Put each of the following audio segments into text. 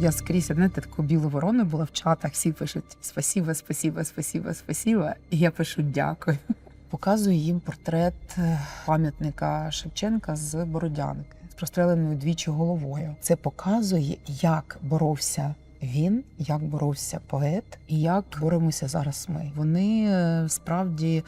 Я скрізь, знаєте, таку білу ворону була в чатах, всі пишуть спасіба, спасіба, спасіба, спасіба. І я пишу дякую. Показую їм портрет е, пам'ятника Шевченка з Бородянки з простреленою двічі головою. Це показує, як боровся він, як боровся поет, і як боремося зараз ми. Вони е, справді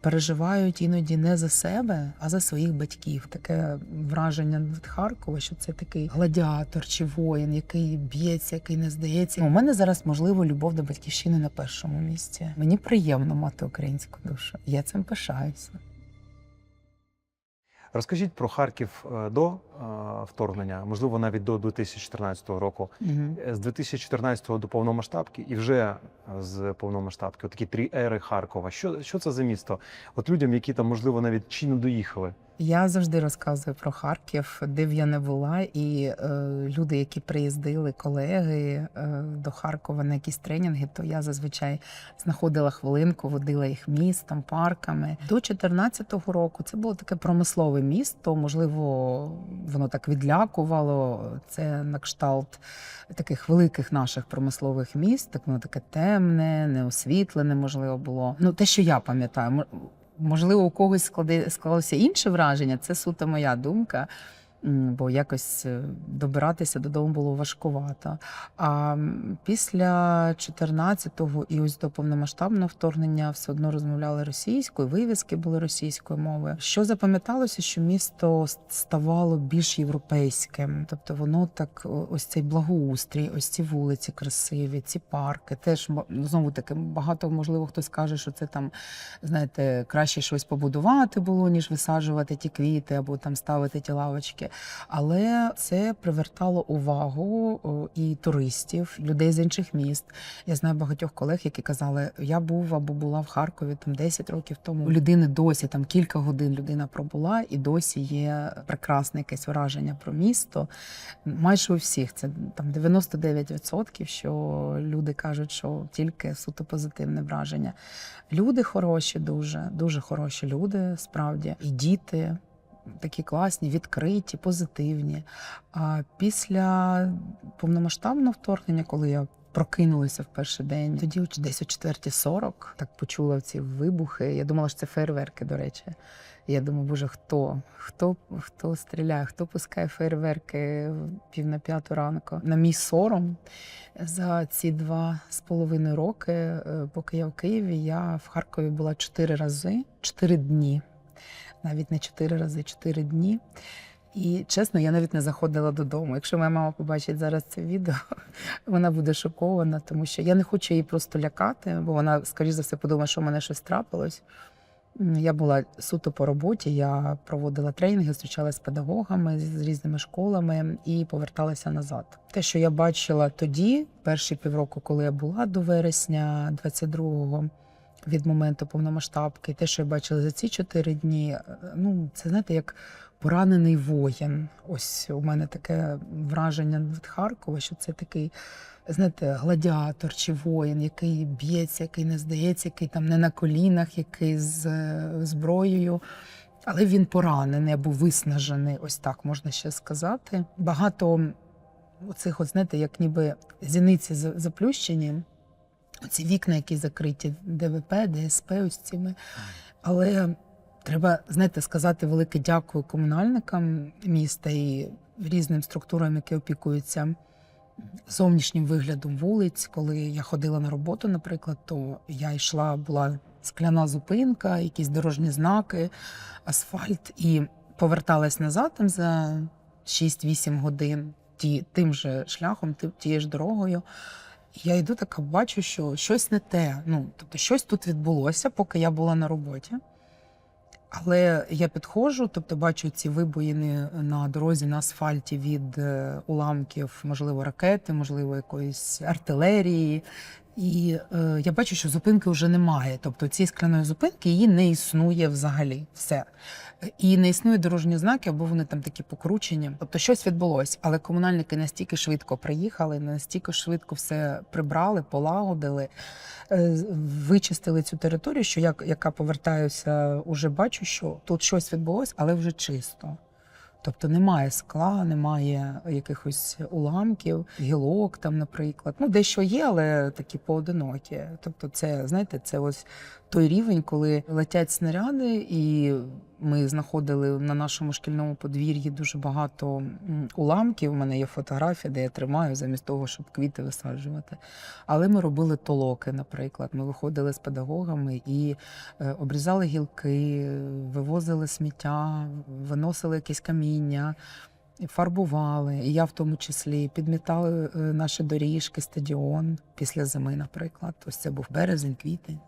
переживають іноді не за себе, а за своїх батьків. Таке враження від Харкова, що це такий гладіатор чи воїн, який б'ється, який не здається. У мене зараз можливо любов до батьківщини на першому місці. Мені приємно мати українську душу. Я цим пишаюся. Розкажіть про Харків е, до е, вторгнення, можливо, навіть до 2014 року. Угу. З 2014 до повномасштабки і вже з повномасштабки, такі три ери Харкова. Що, що це за місто? От людям, які там, можливо, навіть чи не доїхали. Я завжди розказую про Харків, де б я не була, і е, люди, які приїздили, колеги е, до Харкова на якісь тренінги, то я зазвичай знаходила хвилинку, водила їх містом, парками. До 2014 року це було таке промислове місто. Можливо, воно так відлякувало. Це на кшталт таких великих наших промислових міст. Так воно таке темне, неосвітлене, можливо, було. Ну те, що я пам'ятаю, Можливо, у когось склади, склалося інше враження, це суто моя думка. Бо якось е, добиратися додому було важкувато. А після 14-го і ось до повномасштабного вторгнення все одно розмовляли російською, вивіски були російською мовою. Що запам'яталося, що місто ставало більш європейським, тобто воно так ось цей благоустрій, ось ці вулиці красиві, ці парки. Теж знову таки багато можливо хтось каже, що це там знаєте, краще щось побудувати було, ніж висаджувати ті квіти або там ставити ті лавочки. Але це привертало увагу і туристів, людей з інших міст. Я знаю багатьох колег, які казали, я був або була в Харкові там 10 років тому. У людини досі там кілька годин людина пробула, і досі є прекрасне якесь враження про місто. Майже у всіх це там 99%, що люди кажуть, що тільки суто позитивне враження. Люди хороші, дуже, дуже хороші люди, справді, і діти. Такі класні, відкриті, позитивні. А після повномасштабного вторгнення, коли я прокинулася в перший день, тоді десь о 4.40 так почула ці вибухи. Я думала, що це фейерверки, до речі. Я думаю, боже, хто? Хто хто стріляє, хто пускає фейерверки пів на п'яту ранку? На мій сором за ці два з половиною роки, е, поки я в Києві, я в Харкові була чотири рази, чотири дні. Навіть не чотири рази, чотири дні. І чесно, я навіть не заходила додому. Якщо моя мама побачить зараз це відео, вона буде шокована, тому що я не хочу її просто лякати, бо вона, скоріш за все, подумає, що в мене щось трапилось. Я була суто по роботі, я проводила тренінги, зустрічалася з педагогами з різними школами і поверталася назад. Те, що я бачила тоді, перші півроку, коли я була до вересня 22-го, від моменту повномасштабки, те, що я бачила за ці чотири дні, е, ну це знаєте, як поранений воїн. Ось у мене таке враження від Харкова, що це такий. Знаєте, гладіатор чи воїн, який б'ється, який не здається, який там не на колінах, який з е, зброєю, але він поранений або виснажений, ось так можна ще сказати. Багато оцих, от, знаєте, як ніби зіниці за- заплющені, оці вікна, які закриті ДВП, ДСП, ось цими. Але треба, знаєте, сказати велике дякую комунальникам міста і різним структурам, які опікуються зовнішнім виглядом вулиць. Коли я ходила на роботу, наприклад, то я йшла, була скляна зупинка, якісь дорожні знаки, асфальт, і поверталась назад там за 6-8 годин ті, тим же шляхом, тією ж дорогою. Я йду така, бачу, що щось не те. Ну, тобто, щось тут відбулося, поки я була на роботі. Але я підходжу, тобто бачу ці вибоїни на дорозі на асфальті від е, уламків, можливо, ракети, можливо, якоїсь артилерії. І е, я бачу, що зупинки вже немає. Тобто цієї скляної зупинки її не існує взагалі. Все. І не існує дорожні знаки, або вони там такі покручені. Тобто щось відбулося. Але комунальники настільки швидко приїхали, настільки швидко все прибрали, полагодили, е, вичистили цю територію, що я, яка повертаюся, уже бачу, що тут щось відбулося, але вже чисто. Тобто немає скла, немає якихось уламків, гілок там, наприклад. Ну, дещо є, але такі поодинокі. Тобто, це знаєте, це ось той рівень, коли летять снаряди, і ми знаходили на нашому шкільному подвір'ї дуже багато уламків. У мене є фотографія, де я тримаю замість того, щоб квіти висаджувати. Але ми робили толоки, наприклад. Ми виходили з педагогами і е, обрізали гілки, вивозили сміття, виносили якісь каміння. Фарбували, і я в тому числі підмітали е, наші доріжки, стадіон після зими, наприклад. Ось це був березень, квітень.